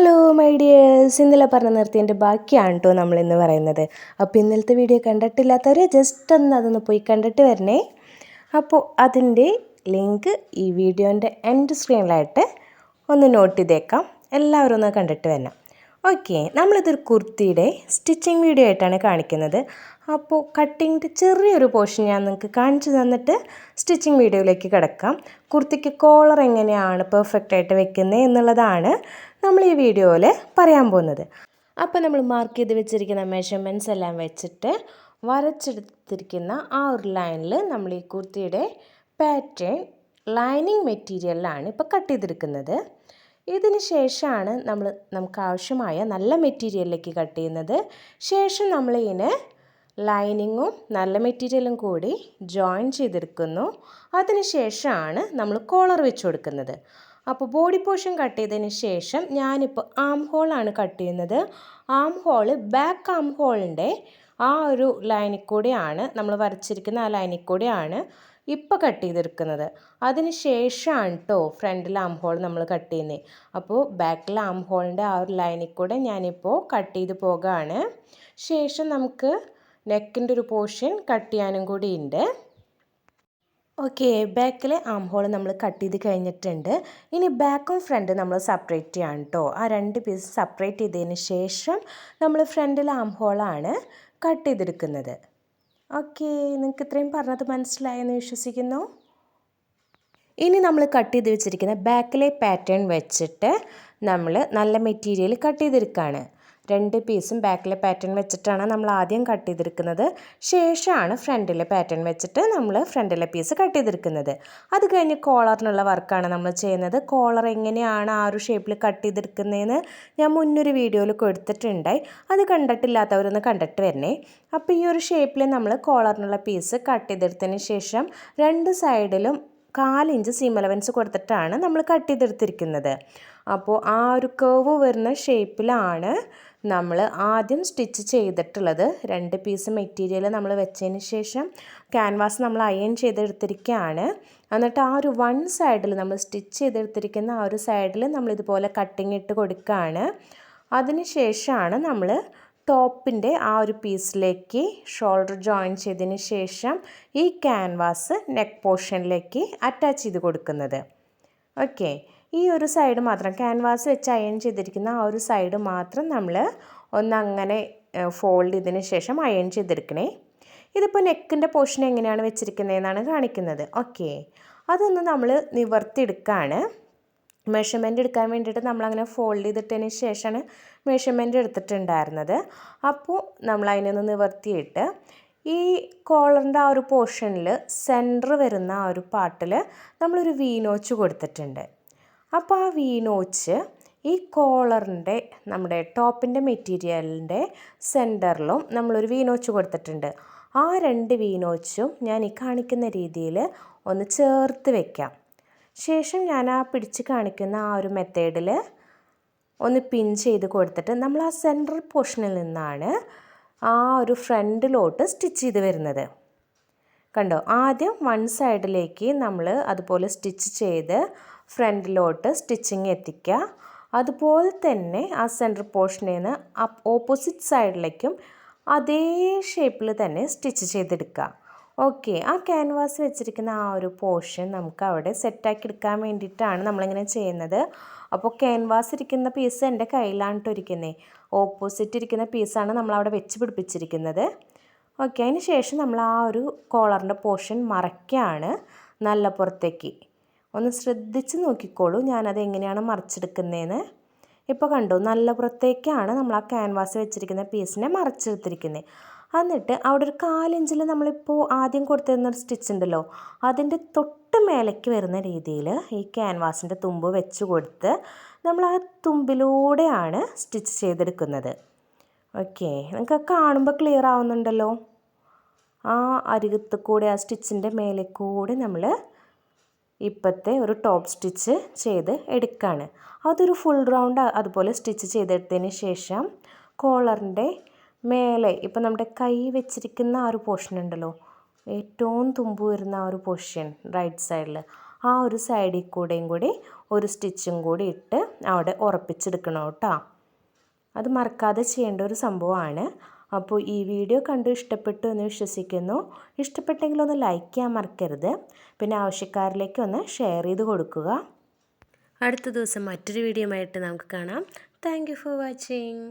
Hello my dears ഇന്നലെ പറഞ്ഞ നിർത്തിയതിന്റെ ബാക്കിയാണ് കേട്ടോ നമ്മൾ ഇന്ന് പറയുന്നത്. അപ്പോൾ ഇന്നലത്തെ വീഡിയോ കണ്ടിട്ടില്ലാത്തവർ ജസ്റ്റ് ഒന്ന് അതൊന്ന് പോയി കണ്ടിട്ട് വരണേ. അപ്പോൾ അതിന്റെ ലിങ്ക് ഈ വീഡിയോന്റെ എൻഡ് സ്ക്രീനിലായിട്ട് ഒന്ന് നോട്ട് ചെയ്തേക്കാം. എല്ലാവരും ഒന്ന് കണ്ടിട്ട് വരണം. ഓക്കെ നമ്മളിതൊരു കുർത്തിയുടെ സ്റ്റിച്ചിങ് വീഡിയോ ആയിട്ടാണ് കാണിക്കുന്നത്. അപ്പോൾ കട്ടിങ്ങിന്റെ ചെറിയൊരു പോർഷൻ ഞാൻ നിങ്ങൾക്ക് കാണിച്ചു തന്നിട്ട് സ്റ്റിച്ചിങ് വീഡിയോയിലേക്ക് കിടക്കാം. കുർത്തിക്ക് കോളർ എങ്ങനെയാണ് പെർഫെക്റ്റ് ആയിട്ട് വെക്കുന്നത് എന്നുള്ളതാണ്. നമ്മൾ ഈ വീഡിയോയിൽ പറയാൻ പോകുന്നത്. അപ്പോൾ നമ്മൾ മാർക്ക് ചെയ്ത് വെച്ചിരിക്കുന്ന മെഷർമെന്റ്സ് എല്ലാം വെച്ചിട്ട് വരച്ചെടുത്തിരിക്കുന്ന ആ ഒരു ലൈനിൽ നമ്മൾ ഈ കുർത്തിയുടെ പാറ്റേൺ ലൈനിങ് മെറ്റീരിയലിലാണ് ഇപ്പോൾ കട്ട് ചെയ്തിരിക്കുന്നത് ഇതിന് ശേഷമാണ് നമ്മൾ നമുക്ക് ആവശ്യമായ നല്ല മെറ്റീരിയലിലേക്ക് കട്ട് ചെയ്യുന്നത്. ശേഷം നമ്മൾ ഇതിന് ലൈനിങ്ങും നല്ല മെറ്റീരിയലും കൂടി ജോയിൻ ചെയ്തെടുക്കുന്നു. അതിന് ശേഷമാണ് നമ്മൾ കോളർ വെച്ച് കൊടുക്കുന്നത്. അപ്പോൾ ബോഡി പോർഷൻ കട്ട് ചെയ്തതിന് ശേഷം ഞാനിപ്പോൾ ആം ഹോളാണ് കട്ട് ചെയ്യുന്നത്. ആം ഹോൾ ബാക്ക് ആം ഹോളിന്റെ ആ ഒരു ലൈനിൽ കൂടെയാണ് നമ്മൾ വരച്ചിരിക്കുന്ന ആ ലൈനിൽ കൂടെയാണ് ഇപ്പോൾ കട്ട് ചെയ്തെടുക്കുന്നത്. അതിന് ശേഷമാണ് കേട്ടോ ഫ്രണ്ടിൽ ആം ഹോൾ നമ്മൾ കട്ട് ചെയ്യുന്നത്. അപ്പോൾ ബാക്കിൽ ആം ഹോളിന്റെ ആ ഒരു ലൈനിൽ കൂടെ ഞാനിപ്പോൾ കട്ട് ചെയ്ത് പോകുകയാണ് ശേഷം നമുക്ക് നെക്കിന്റെ ഒരു പോർഷൻ കട്ട് ചെയ്യാനും കൂടി ഉണ്ട്. ഓക്കെ ബാക്കിലെ ആം ഹോൾ നമ്മൾ കട്ട് ചെയ്ത് കഴിഞ്ഞിട്ടുണ്ട്. ഇനി ബാക്കും ഫ്രണ്ട് നമ്മൾ സെപ്പറേറ്റ് ചെയ്യാണ് കേട്ടോ ആ രണ്ട് പീസ് സെപ്പറേറ്റ് ചെയ്തതിന് ശേഷം നമ്മൾ ഫ്രണ്ടിലെ ആം ഹോളാണ് കട്ട് ചെയ്തെടുക്കുന്നത്. ഓക്കെ നിങ്ങൾക്ക് ഇത്രയും പറഞ്ഞത് മനസ്സിലായെന്ന് വിശ്വസിക്കുന്നു. ഇനി നമ്മൾ കട്ട് ചെയ്ത് വെച്ചിരിക്കുന്ന ബാക്കിലെ പാറ്റേൺ വെച്ചിട്ട് നമ്മൾ നല്ല മെറ്റീരിയൽ കട്ട് ചെയ്തെടുക്കുകയാണ് രണ്ട് പീസും ബാക്കിലെ പാറ്റേൺ വെച്ചിട്ടാണ് നമ്മൾ ആദ്യം കട്ട് ചെയ്തെടുക്കുന്നത് ശേഷമാണ് ഫ്രണ്ടിലെ പാറ്റേൺ വെച്ചിട്ട് നമ്മൾ ഫ്രണ്ടിലെ പീസ് കട്ട് ചെയ്തെടുക്കുന്നത് അത് കഴിഞ്ഞ് കോളറിനുള്ള വർക്കാണ് നമ്മൾ ചെയ്യുന്നത്. കോളർ എങ്ങനെയാണ് ആ ഒരു ഷേപ്പിൽ കട്ട് ചെയ്തെടുക്കുന്നതെന്ന് ഞാൻ മുന്നൊരു വീഡിയോയിൽ കൊടുത്തിട്ടുണ്ടായി അത് കണ്ടിട്ടില്ലാത്തവരൊന്ന് കണ്ടിട്ട് വരണേ. അപ്പോൾ ഈ ഒരു ഷേപ്പിൽ നമ്മൾ കോളറിനുള്ള പീസ് കട്ട് ചെയ്തെടുത്തതിന് ശേഷം രണ്ട് സൈഡിലും കാലിഞ്ച് സീം അലവൻസ് കൊടുത്തിട്ടാണ് നമ്മൾ കട്ട് ചെയ്തെടുത്തിരിക്കുന്നത് അപ്പോൾ ആ ഒരു കേവ് വരുന്ന ഷേപ്പിലാണ് നമ്മൾ ആദ്യം സ്റ്റിച്ച് ചെയ്തിട്ടുള്ളത് രണ്ട് പീസ് മെറ്റീരിയൽ നമ്മൾ വെച്ചതിന് ശേഷം ക്യാൻവാസ് നമ്മൾ അയൺ ചെയ്തെടുത്തിരിക്കുകയാണ്. എന്നിട്ട് ആ ഒരു വൺ സൈഡിൽ നമ്മൾ സ്റ്റിച്ച് ചെയ്തെടുത്തിരിക്കുന്ന ആ ഒരു സൈഡിൽ നമ്മൾ ഇതുപോലെ കട്ടിങ് ഇട്ട് കൊടുക്കുകയാണ്. അതിന് ശേഷമാണ് നമ്മൾ ടോപ്പിന്റെ ആ ഒരു പീസിലേക്ക് ഷോൾഡർ ജോയിൻ ചെയ്തതിന് ശേഷം ഈ ക്യാൻവാസ് നെക്ക് പോർഷനിലേക്ക് അറ്റാച്ച് ചെയ്ത് കൊടുക്കുന്നത്. ഓക്കെ ഈ ഒരു സൈഡ് മാത്രം ക്യാൻവാസ് വെച്ച് അയൺ ചെയ്തിരിക്കുന്ന ആ ഒരു സൈഡ് മാത്രം നമ്മൾ ഒന്ന് അങ്ങനെ ഫോൾഡ് ചെയ്തതിന് ശേഷം അയൺ ചെയ്തെടുക്കണേ. ഇതിപ്പോൾ നെക്കിന്റെ പോർഷൻ എങ്ങനെയാണ് വെച്ചിരിക്കുന്നതെന്നാണ് കാണിക്കുന്നത്. ഓക്കെ അതൊന്ന് നമ്മൾ നിവർത്തിയെടുക്കുകയാണ് മെഷർമെന്റ് എടുക്കാൻ വേണ്ടിയിട്ട് നമ്മളങ്ങനെ ഫോൾഡ് ചെയ്തിട്ടതിന് ശേഷമാണ് മെഷർമെന്റ് എടുത്തിട്ടുണ്ടായിരുന്നത്. അപ്പോൾ നമ്മൾ അതിനൊന്ന് നിവർത്തിയിട്ട് ഈ കോളറിന്റെ ആ ഒരു പോർഷനിൽ സെന്റർ വരുന്ന ആ ഒരു പാർട്ടിൽ നമ്മളൊരു വീനോച്ച് കൊടുത്തിട്ടുണ്ട്. അപ്പോൾ ആ വീനോച്ച് ഈ കോളറിന്റെ നമ്മുടെ ടോപ്പിന്റെ മെറ്റീരിയലിന്റെ സെന്ററിലും നമ്മളൊരു വീനോച്ച് കൊടുത്തിട്ടുണ്ട്. ആ രണ്ട് വീനോച്ചും ഞാൻ ഈ കാണിക്കുന്ന രീതിയിൽ ഒന്ന് ചേർത്ത് വയ്ക്കാം ശേഷം ഞാൻ ആ പിടിച്ച് കാണിക്കുന്ന ആ ഒരു മെത്തേഡിൽ ഒന്ന് പിൻ ചെയ്ത് കൊടുത്തിട്ട് നമ്മൾ ആ സെൻട്രൽ പോർഷനിൽ നിന്നാണ് ആ ഒരു ഫ്രണ്ടിലോട്ട് സ്റ്റിച്ച് ചെയ്ത് വരുന്നത്. കണ്ടോ? ആദ്യം വൺ സൈഡിലേക്ക് നമ്മൾ അതുപോലെ സ്റ്റിച്ച് ചെയ്ത് ഫ്രണ്ടിലോട്ട് സ്റ്റിച്ചിങ് എത്തിക്കുക അതുപോലെ തന്നെ ആ സെന്റർ പോർഷനിൽ നിന്ന് ഓപ്പോസിറ്റ് സൈഡിലേക്കും അതേ ഷേപ്പിൽ തന്നെ സ്റ്റിച്ച് ചെയ്തെടുക്കുക ഓക്കെ ആ ക്യാൻവാസ് വെച്ചിരിക്കുന്ന ആ ഒരു പോർഷൻ നമുക്ക് അവിടെ സെറ്റാക്കി എടുക്കാൻ വേണ്ടിയിട്ടാണ് നമ്മളിങ്ങനെ ചെയ്യുന്നത്. അപ്പോൾ ക്യാൻവാസ് ഇരിക്കുന്ന പീസ് എന്റെ കയ്യിലാണ് കേട്ടോ ഇരിക്കുന്നത് ഓപ്പോസിറ്റ് ഇരിക്കുന്ന പീസാണ് നമ്മളവിടെ വെച്ച് പിടിപ്പിച്ചിരിക്കുന്നത്. ഓക്കെ അതിന് ശേഷം നമ്മൾ ആ ഒരു കോളറിന്റെ പോർഷൻ മറയ്ക്കുകയാണ് നല്ല പുറത്തേക്ക്. ഒന്ന് ശ്രദ്ധിച്ച് നോക്കിക്കോളൂ ഞാനത് എങ്ങനെയാണ് മറിച്ചെടുക്കുന്നതെന്ന് ഇപ്പോൾ കണ്ടു നല്ല പുറത്തേക്കാണ് നമ്മൾ ആ ക്യാൻവാസ് വെച്ചിരിക്കുന്ന പീസിനെ മറിച്ചെടുത്തിരിക്കുന്നത് എന്നിട്ട് അവിടെ ഒരു കാലിഞ്ചിൽ നമ്മളിപ്പോൾ ആദ്യം കൊടുത്തിരുന്ന ഒരു സ്റ്റിച്ച് ഉണ്ടല്ലോ അതിന്റെ തൊട്ട് മേലേക്ക് വരുന്ന രീതിയിൽ ഈ ക്യാൻവാസിന്റെ തുമ്പ് വെച്ച് കൊടുത്ത് നമ്മൾ ആ തുമ്പിലൂടെയാണ് സ്റ്റിച്ച് ചെയ്തെടുക്കുന്നത്. ഓക്കെ. നിങ്ങൾക്ക് കാണുമ്പോൾ ക്ലിയർ ആവുന്നുണ്ടല്ലോ? ആ അരികത്ത് കൂടെ ആ സ്റ്റിച്ചിന്റെ മേലെ കൂടെ നമ്മൾ ഇപ്പോഴത്തെ ഒരു ടോപ്പ് സ്റ്റിച്ച് ചെയ്ത് എടുക്കുകയാണ് അതൊരു ഫുൾ റൗണ്ട് അതുപോലെ സ്റ്റിച്ച് ചെയ്തെടുത്തതിന് ശേഷം കോളറിന്റെ മേലെ ഇപ്പം നമ്മുടെ കൈ വെച്ചിരിക്കുന്ന ആ ഒരു പോർഷൻ ഉണ്ടല്ലോ ഏറ്റവും തുമ്പ് വരുന്ന ആ ഒരു പോർഷൻ റൈറ്റ് സൈഡിൽ ആ ഒരു സൈഡിൽ കൂടെയും കൂടി ഒരു സ്റ്റിച്ചും കൂടി ഇട്ട് അവിടെ ഉറപ്പിച്ചെടുക്കണം കേട്ടോ. അത് മറക്കാതെ ചെയ്യേണ്ട ഒരു സംഭവമാണ്. അപ്പോൾ ഈ വീഡിയോ കണ്ട് ഇഷ്ടപ്പെട്ടു എന്ന് വിശ്വസിക്കുന്നു. ഇഷ്ടപ്പെട്ടെങ്കിൽ ഒന്ന് ലൈക്ക് ചെയ്യാൻ മറക്കരുത്. പിന്നെ ആവശ്യക്കാരിലേക്ക് ഒന്ന് ഷെയർ ചെയ്ത് കൊടുക്കുക. അടുത്ത ദിവസം മറ്റൊരു വീഡിയോ ആയിട്ട് നമുക്ക് കാണാം. Thank for watching